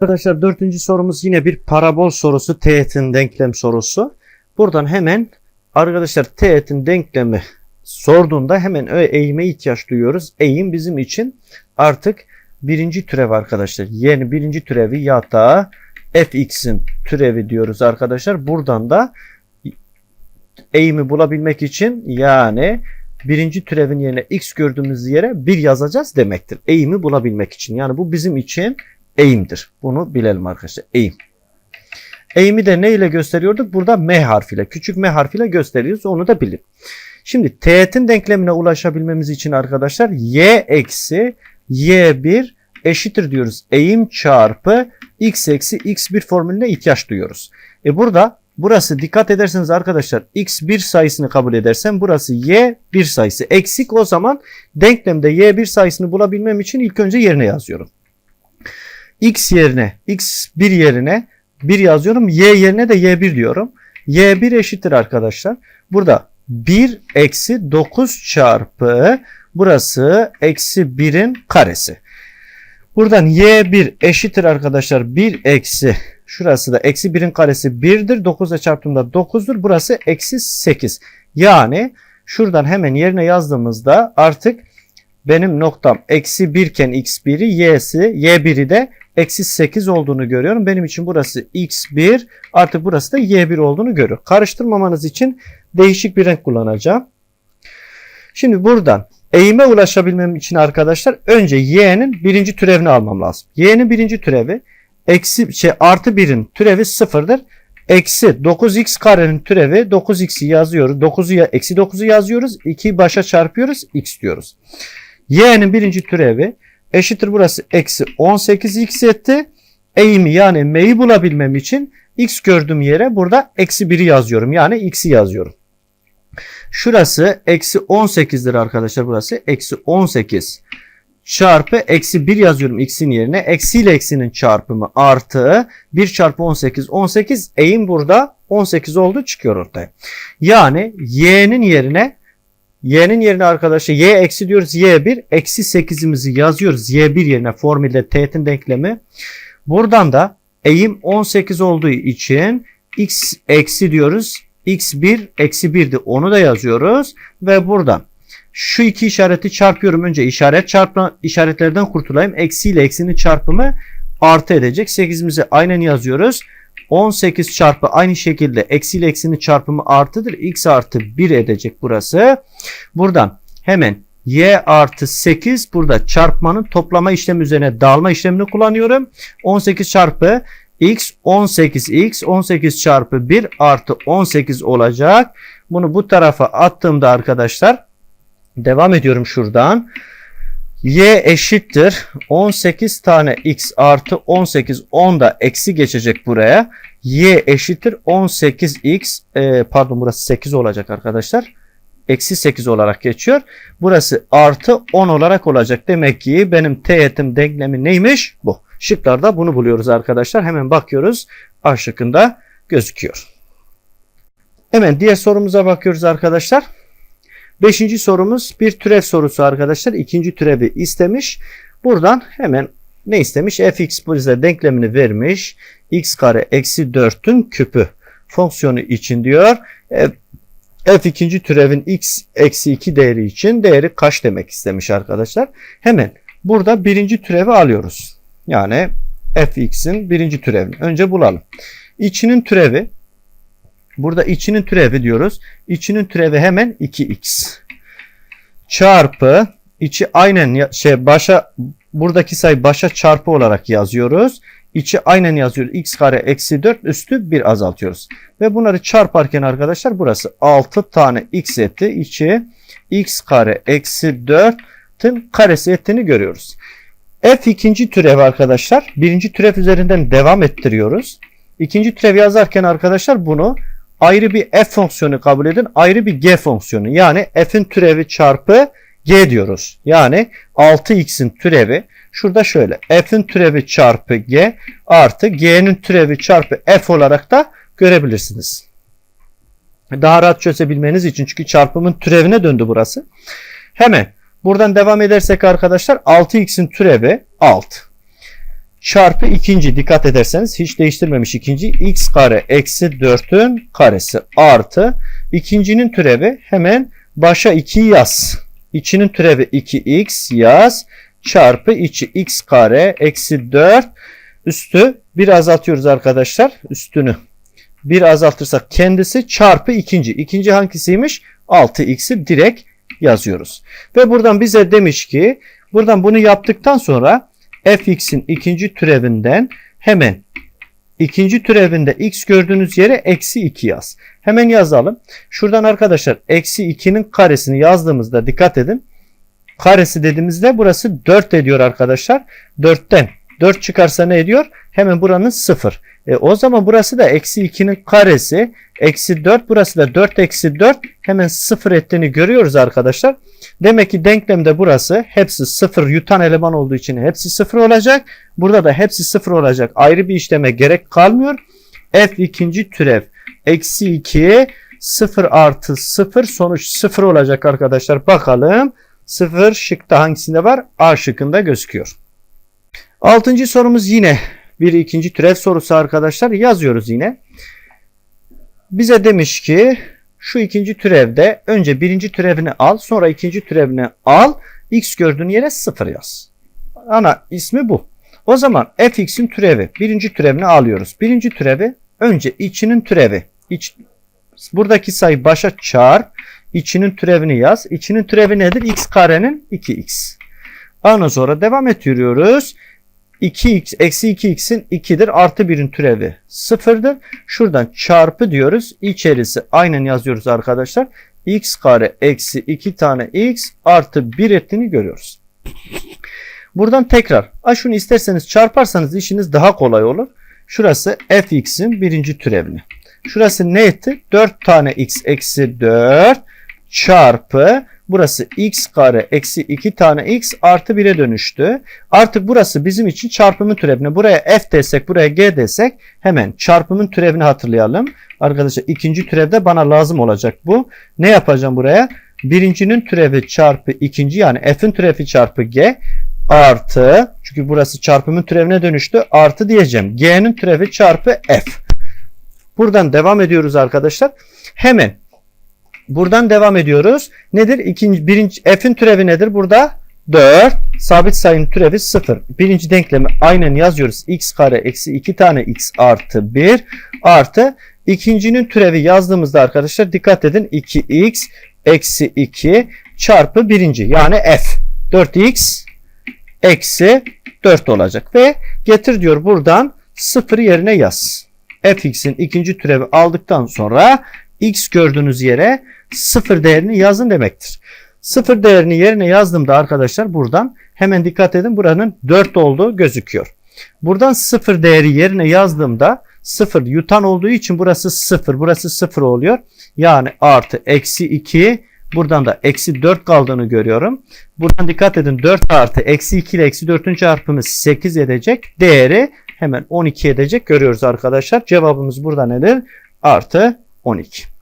Arkadaşlar dördüncü sorumuz yine bir parabol sorusu. Teğetin denklem sorusu. Buradan hemen arkadaşlar teğetin denklemi sorduğunda hemen eğime ihtiyaç duyuyoruz. Eğim bizim için artık birinci türev arkadaşlar. Yani birinci türevi ya da fx'in türevi diyoruz arkadaşlar. Buradan da eğimi bulabilmek için yani birinci türevin yerine x gördüğümüz yere 1 yazacağız demektir. Eğimi bulabilmek için. Yani bu bizim için eğimdir. Bunu bilelim arkadaşlar. Eğim. Eğimi de ne ile gösteriyorduk? Burada m harfiyle, küçük m harfiyle gösteriyoruz. Onu da bilin. Şimdi teğetin denklemine ulaşabilmemiz için arkadaşlar y eksi y1 eşittir diyoruz. Eğim çarpı x eksi x1 formülüne ihtiyaç duyuyoruz. E burada burası dikkat ederseniz arkadaşlar x1 sayısını kabul edersem burası y1 sayısı eksik o zaman denklemde y1 sayısını bulabilmem için ilk önce yerine yazıyorum x yerine x1 yerine 1 yazıyorum. Y yerine de y1 diyorum. y1 eşittir arkadaşlar. Burada 1 eksi 9 çarpı burası eksi 1'in karesi. Buradan y1 eşittir arkadaşlar 1 eksi şurası da eksi 1'in karesi 1'dir. 9'a çarptığımda 9'dur. Burası eksi 8. Yani şuradan hemen yerine yazdığımızda artık benim noktam eksi 1 iken x1'i y'si y1'i de eksi 8 olduğunu görüyorum. Benim için burası x1 artık burası da y1 olduğunu görüyor. Karıştırmamanız için değişik bir renk kullanacağım. Şimdi buradan eğime ulaşabilmem için arkadaşlar önce y'nin birinci türevini almam lazım. y'nin birinci türevi eksi şey artı 1'in türevi sıfırdır. Eksi 9x karenin türevi 9x'i yazıyoruz. 9'u eksi 9'u yazıyoruz. 2'yi başa çarpıyoruz. x diyoruz. y'nin birinci türevi eşittir burası eksi 18x etti. Eğimi yani m'yi bulabilmem için x gördüğüm yere burada eksi 1'i yazıyorum. Yani x'i yazıyorum. Şurası eksi 18'dir arkadaşlar burası. Eksi 18 çarpı eksi 1 yazıyorum x'in yerine. Eksi ile eksinin çarpımı artı 1 çarpı 18 18 eğim burada 18 oldu çıkıyor ortaya. Yani y'nin yerine y'nin yerine arkadaşlar y eksi diyoruz y1 eksi 8'imizi yazıyoruz y1 yerine formülde teğetin denklemi. Buradan da eğim 18 olduğu için x eksi diyoruz x1 eksi 1'di onu da yazıyoruz. Ve buradan şu iki işareti çarpıyorum. Önce işaret çarpma işaretlerden kurtulayım. Eksi ile eksinin çarpımı artı edecek. 8'imizi aynen yazıyoruz 18 çarpı aynı şekilde eksi ile eksinin çarpımı artıdır. X artı 1 edecek burası. Buradan hemen y artı 8 burada çarpmanın toplama işlemi üzerine dağılma işlemini kullanıyorum. 18 çarpı x 18x 18 çarpı 1 artı 18 olacak. Bunu bu tarafa attığımda arkadaşlar devam ediyorum şuradan y eşittir 18 tane x artı 18 10 da eksi geçecek buraya. y eşittir 18x e, pardon burası 8 olacak arkadaşlar. Eksi 8 olarak geçiyor. Burası artı 10 olarak olacak. Demek ki benim teğetim denklemi neymiş? Bu. Şıklarda bunu buluyoruz arkadaşlar. Hemen bakıyoruz. A şıkkında gözüküyor. Hemen diğer sorumuza bakıyoruz arkadaşlar. Beşinci sorumuz bir türev sorusu arkadaşlar. İkinci türevi istemiş. Buradan hemen ne istemiş? fx bize denklemini vermiş. x kare eksi 4'ün küpü fonksiyonu için diyor. E, f ikinci türevin x eksi 2 değeri için değeri kaç demek istemiş arkadaşlar. Hemen burada birinci türevi alıyoruz. Yani fx'in birinci türevini. Önce bulalım. İçinin türevi Burada içinin türevi diyoruz. İçinin türevi hemen 2x. Çarpı içi aynen şey başa buradaki sayı başa çarpı olarak yazıyoruz. İçi aynen yazıyoruz. x kare eksi 4 üstü 1 azaltıyoruz. Ve bunları çarparken arkadaşlar burası 6 tane x etti. İçi x kare eksi 4'ün karesi ettiğini görüyoruz. F ikinci türev arkadaşlar. Birinci türev üzerinden devam ettiriyoruz. İkinci türev yazarken arkadaşlar bunu ayrı bir f fonksiyonu kabul edin. Ayrı bir g fonksiyonu. Yani f'in türevi çarpı g diyoruz. Yani 6x'in türevi şurada şöyle. f'in türevi çarpı g artı g'nin türevi çarpı f olarak da görebilirsiniz. Daha rahat çözebilmeniz için çünkü çarpımın türevine döndü burası. Hemen buradan devam edersek arkadaşlar 6x'in türevi 6 çarpı ikinci dikkat ederseniz hiç değiştirmemiş ikinci x kare eksi 4'ün karesi artı ikincinin türevi hemen başa 2 yaz. İçinin türevi 2x yaz çarpı içi x kare eksi 4 üstü bir azaltıyoruz arkadaşlar üstünü. Bir azaltırsak kendisi çarpı ikinci. İkinci hangisiymiş? 6x'i direkt yazıyoruz. Ve buradan bize demiş ki buradan bunu yaptıktan sonra fx'in ikinci türevinden hemen ikinci türevinde x gördüğünüz yere eksi 2 yaz. Hemen yazalım. Şuradan arkadaşlar eksi 2'nin karesini yazdığımızda dikkat edin. Karesi dediğimizde burası 4 ediyor arkadaşlar. 4'ten 4 çıkarsa ne ediyor? Hemen buranın 0. E, o zaman burası da eksi 2'nin karesi. Eksi 4 burası da 4 eksi 4 hemen 0 ettiğini görüyoruz arkadaşlar. Demek ki denklemde burası hepsi 0 yutan eleman olduğu için hepsi 0 olacak. Burada da hepsi 0 olacak. Ayrı bir işleme gerek kalmıyor. F ikinci türev eksi 2 0 artı 0 sonuç 0 olacak arkadaşlar. Bakalım 0 şıkta hangisinde var? A şıkkında gözüküyor. Altıncı sorumuz yine bir ikinci türev sorusu arkadaşlar. Yazıyoruz yine. Bize demiş ki şu ikinci türevde önce birinci türevini al sonra ikinci türevini al. X gördüğün yere 0 yaz. Ana ismi bu. O zaman fx'in türevi birinci türevini alıyoruz. Birinci türevi önce içinin türevi. İç, buradaki sayı başa çarp. içinin türevini yaz. İçinin türevi nedir? x karenin 2x. Ondan sonra devam ettiriyoruz. 2x eksi 2x'in 2'dir artı 1'in türevi 0'dır. Şuradan çarpı diyoruz. İçerisi aynen yazıyoruz arkadaşlar. x kare eksi 2 tane x artı 1 ettiğini görüyoruz. Buradan tekrar a şunu isterseniz çarparsanız işiniz daha kolay olur. Şurası fx'in birinci türevini. Şurası ne etti? 4 tane x eksi 4 çarpı Burası x kare eksi 2 tane x artı 1'e dönüştü. Artık burası bizim için çarpımın türevine. Buraya f desek buraya g desek hemen çarpımın türevini hatırlayalım. Arkadaşlar ikinci türevde bana lazım olacak bu. Ne yapacağım buraya? Birincinin türevi çarpı ikinci yani f'in türevi çarpı g artı çünkü burası çarpımın türevine dönüştü artı diyeceğim. G'nin türevi çarpı f. Buradan devam ediyoruz arkadaşlar. Hemen Buradan devam ediyoruz. Nedir? İkinci, birinci, f'in türevi nedir? Burada 4. Sabit sayının türevi 0. Birinci denklemi aynen yazıyoruz. x kare eksi 2 tane x artı 1 artı ikincinin türevi yazdığımızda arkadaşlar dikkat edin 2x eksi 2 çarpı birinci yani f. 4x eksi 4 olacak ve getir diyor buradan 0 yerine yaz. fx'in ikinci türevi aldıktan sonra x gördüğünüz yere sıfır değerini yazın demektir. Sıfır değerini yerine yazdığımda arkadaşlar buradan hemen dikkat edin buranın 4 olduğu gözüküyor. Buradan sıfır değeri yerine yazdığımda sıfır yutan olduğu için burası sıfır burası sıfır oluyor. Yani artı eksi 2 buradan da eksi 4 kaldığını görüyorum. Buradan dikkat edin 4 artı eksi 2 ile eksi 4'ün çarpımı 8 edecek. Değeri hemen 12 edecek görüyoruz arkadaşlar. Cevabımız burada nedir? Artı 12.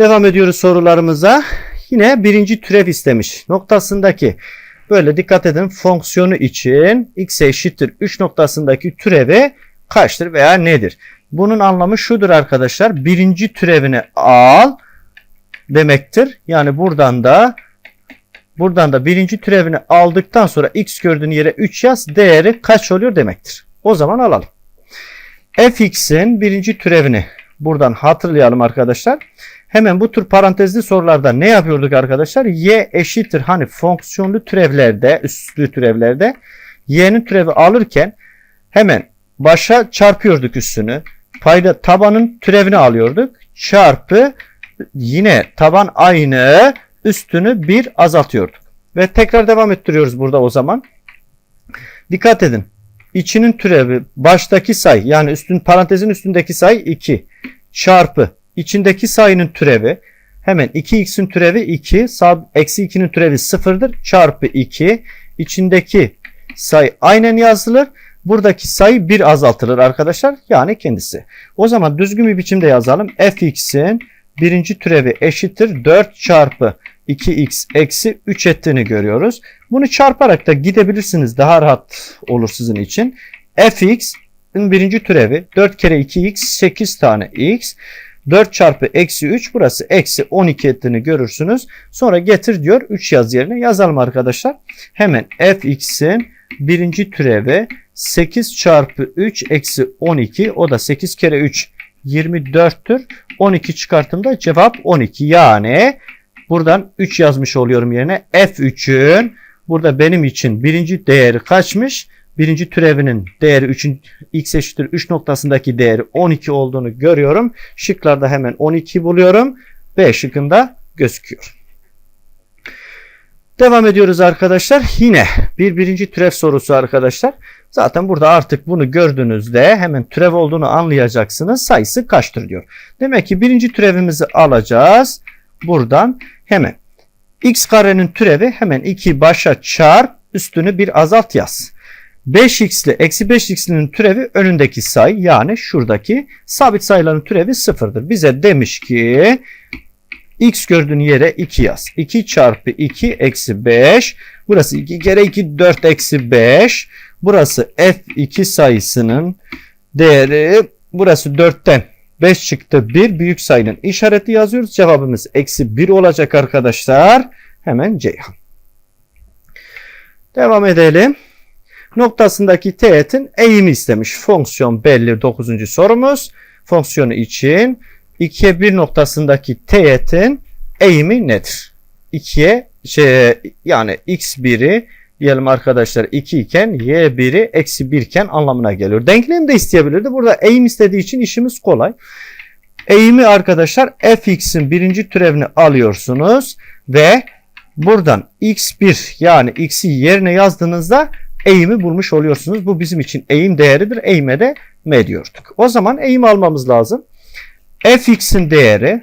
Devam ediyoruz sorularımıza. Yine birinci türev istemiş. Noktasındaki böyle dikkat edin fonksiyonu için x eşittir 3 noktasındaki türevi kaçtır veya nedir? Bunun anlamı şudur arkadaşlar. Birinci türevini al demektir. Yani buradan da buradan da birinci türevini aldıktan sonra x gördüğün yere 3 yaz değeri kaç oluyor demektir. O zaman alalım. fx'in birinci türevini buradan hatırlayalım arkadaşlar. Hemen bu tür parantezli sorularda ne yapıyorduk arkadaşlar? Y eşittir hani fonksiyonlu türevlerde, üstlü türevlerde y'nin türevi alırken hemen başa çarpıyorduk üstünü. Payda tabanın türevini alıyorduk. Çarpı yine taban aynı üstünü bir azaltıyorduk. Ve tekrar devam ettiriyoruz burada o zaman. Dikkat edin. İçinin türevi baştaki sayı yani üstün parantezin üstündeki sayı 2 çarpı içindeki sayının türevi hemen 2x'in türevi 2 eksi 2'nin türevi 0'dır çarpı 2 içindeki sayı aynen yazılır. Buradaki sayı 1 azaltılır arkadaşlar. Yani kendisi. O zaman düzgün bir biçimde yazalım. fx'in birinci türevi eşittir 4 çarpı 2x eksi 3 ettiğini görüyoruz. Bunu çarparak da gidebilirsiniz. Daha rahat olur sizin için. fx'in birinci türevi 4 kere 2x 8 tane x. 4 çarpı eksi 3 burası eksi 12 ettiğini görürsünüz. Sonra getir diyor 3 yaz yerine yazalım arkadaşlar. Hemen fx'in birinci türevi 8 çarpı 3 eksi 12 o da 8 kere 3 24'tür. 12 çıkarttığımda cevap 12 yani buradan 3 yazmış oluyorum yerine f3'ün burada benim için birinci değeri kaçmış? Birinci türevinin değeri 3'ün x eşittir 3 noktasındaki değeri 12 olduğunu görüyorum. Şıklarda hemen 12 buluyorum. B şıkkında gözüküyor. Devam ediyoruz arkadaşlar. Yine bir birinci türev sorusu arkadaşlar. Zaten burada artık bunu gördüğünüzde hemen türev olduğunu anlayacaksınız. Sayısı kaçtır diyor. Demek ki birinci türevimizi alacağız. Buradan hemen x karenin türevi hemen 2 başa çarp üstünü bir azalt yaz. 5x ile eksi 5x'nin türevi önündeki sayı yani şuradaki sabit sayıların türevi sıfırdır. Bize demiş ki x gördüğün yere 2 yaz. 2 çarpı 2 eksi 5. Burası 2 kere 2 4 eksi 5. Burası f2 sayısının değeri burası 4'ten 5 çıktı 1 büyük sayının işareti yazıyoruz. Cevabımız eksi 1 olacak arkadaşlar. Hemen Ceyhan. Devam edelim. Noktasındaki teğetin eğimi istemiş. Fonksiyon belli 9. sorumuz. Fonksiyonu için 2'ye 1 noktasındaki teğetin eğimi nedir? 2'ye şey, yani x1'i diyelim arkadaşlar 2 iken y1'i eksi 1 iken anlamına geliyor. Denklem de isteyebilirdi. Burada eğim istediği için işimiz kolay. Eğimi arkadaşlar fx'in birinci türevini alıyorsunuz ve buradan x1 yani x'i yerine yazdığınızda eğimi bulmuş oluyorsunuz. Bu bizim için eğim değeridir. Eğime de m diyorduk. O zaman eğim almamız lazım. fx'in değeri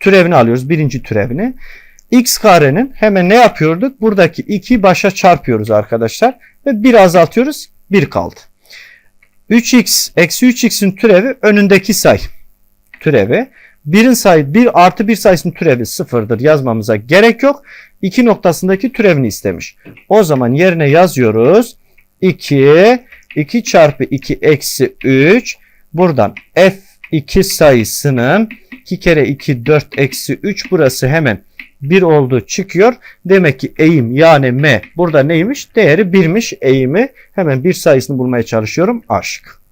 türevini alıyoruz. Birinci türevini. x karenin hemen ne yapıyorduk? Buradaki 2 başa çarpıyoruz arkadaşlar. Ve 1 azaltıyoruz. 1 kaldı. 3x eksi 3x'in türevi önündeki sayı türevi. 1'in sayı 1 artı 1 sayısının türevi sıfırdır yazmamıza gerek yok. 2 noktasındaki türevini istemiş. O zaman yerine yazıyoruz. 2 2 çarpı 2 eksi 3 buradan f2 sayısının 2 kere 2 4 eksi 3 burası hemen 1 oldu çıkıyor. Demek ki eğim yani m burada neymiş? Değeri 1'miş eğimi. Hemen bir sayısını bulmaya çalışıyorum. Aşk.